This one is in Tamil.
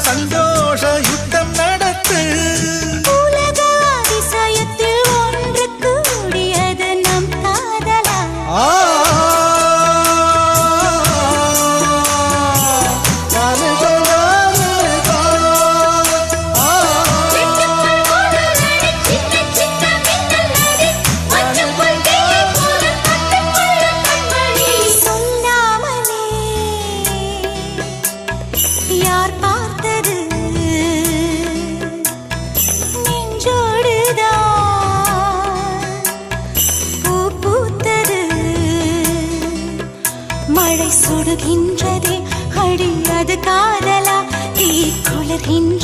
三座山 மழை சுடுகின்றதே. அடி அது காதலா தீ குளிர்கின்ற